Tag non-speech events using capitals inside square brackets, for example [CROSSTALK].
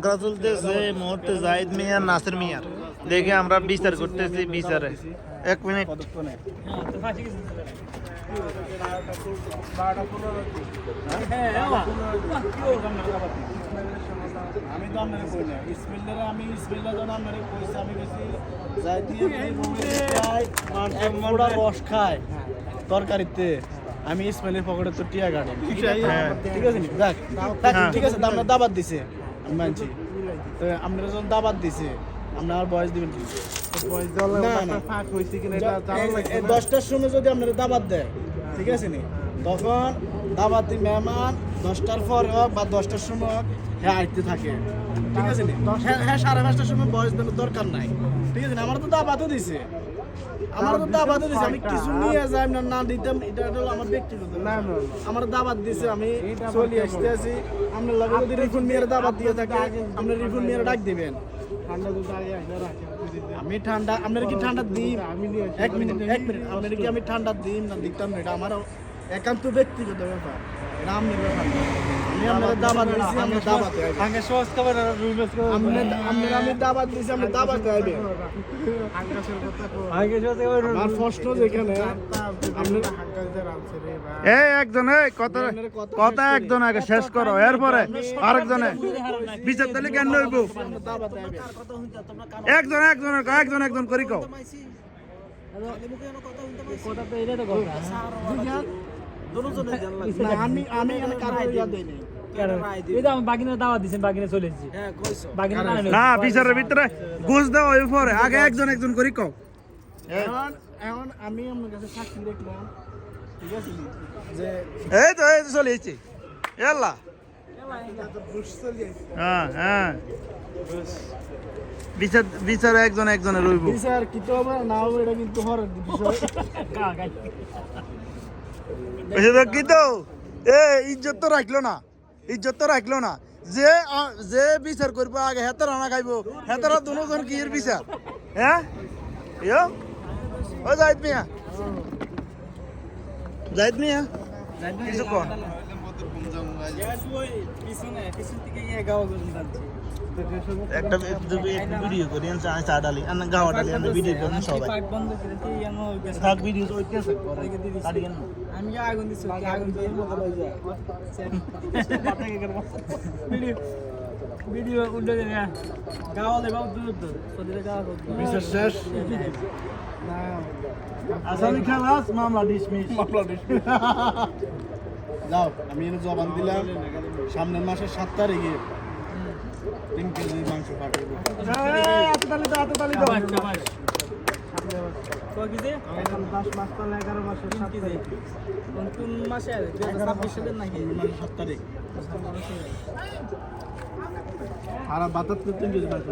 ঝগড়া চলতেছে মুহূর্তে জাহিদ মিয়ার নাসির মিয়ার দেখে আমরা বিচার করতেছি বিচারে এক মিনিট আমি তো আপনারে কই না ইসমিল্লারে আমি ইসমিল্লা যখন আপনারে কইছি আমি গেছি যাই দিয়ে এই রুমে যাই এক মোড়া রস খায় তরকারিতে আমি ইসমাইলের পকেটে তো টিয়া গাড়ি হ্যাঁ। ঠিক আছে নি? দেখ দেখ, হ্যাঁ। ঠিক আছে আপনার দাবাত দিছে আমি মানছি তো আপনারা যখন দাবাত দিছে আপনার বয়স দিবেন কি? দশটার সময় যদি আপনারা দাবাত দেয় ঠিক আছে নি? তখন দাবাতি মেহমান দশটার পর হোক বা দশটার সময় হোক হ্যাঁ আইতে থাকে। ঠিক আছে নি? হ্যাঁ হ্যাঁ সাড়ে পাঁচটার সময় বয়স দেওয়ার দরকার নাই। ঠিক আছে নি? আমার তো দাবাতও দিছে। আমার তো দাবাতও দিছে আমি কিছু নিয়ে যাই না না দিতাম এটা হলো আমার ব্যক্তিগত ব্যাপার। আমার দাবাত দিছে আমি চলি আসতে আছি। আপনার লগে যদি রিফুন মিয়ার দাবাত দিয়ে থাকে আপনি রিফুন মিয়ার ডাক দিবেন। আমি ঠান্ডা আপনার কি ঠান্ডা দিই? এক মিনিট এক মিনিট আপনার কি আমি ঠান্ডা দিই না দিতাম না এটা? আমার একান্ত ব্যক্তিগত ব্যাপার। এটা আপনার আমি আপনার দাবাত দিয়েছি আপনি দাবাত আগে সহজ খবর রুমেস আপনার আপনার আমি দাবাত দিয়েছি আপনি দাবাত খাইবে আগে সহজ খবর আমার প্রশ্ন যেখানে আপনার এই একজন এই কথা কথা একজন আগে শেষ করো এরপরে আরেকজনে। বিচার তাহলে কেন হইব? একজন একজনের একজন একজন করি কও। কথা তো এটা তো কথা। আমি আমি কারও ইয়া দেই নাই। না বিচারের ভিতরে ঘুষ দেওয়া পরে। আগে একজন একজন করি কও। এখন এখন আমি আপনার কাছে সাক্ষী দেখলাম। ঠিক আছে? যে এই তো এই তো চলে এসেছি। এল্লা হ্যাঁ হ্যাঁ। বিচার একজন একজনের রইব বিচার কি তো না হবে এটা কিন্তু বিষয়। [LAUGHS] কি তো এ ইজ্জত তো রাখল না ইজ্জত তো রাখল না যে আ- যে বিচার করব আগে হেতার রানা খাইবো হেতারা দুজন কি এর বিচার হ্যাঁ ইয়ো ও জাহিদ মিয়া জাহিদ মিয়া কিছু কন একটা ভিডিও করি চা চা ডালি আন্না গাওয়া ডালি আন্না ভিডিও করি সবাই। থাক ভিডিও ওই কেসে কাটি কেন আমি আগুন দিছি আগুন দিয়ে ভিডিও উল্টো দেবে গাওয়ালে বাবু দূর দূর। তোদের গাওয়া বিচার শেষ? আসামি খালাস মামলা ডিসমিস যাও, আমি এনে জবান দিলাম। সামনের মাসের সাত তারিখে তিন কেজি মাংস পাঠাবো আর বাতাত্তর তিন কেজি মাংস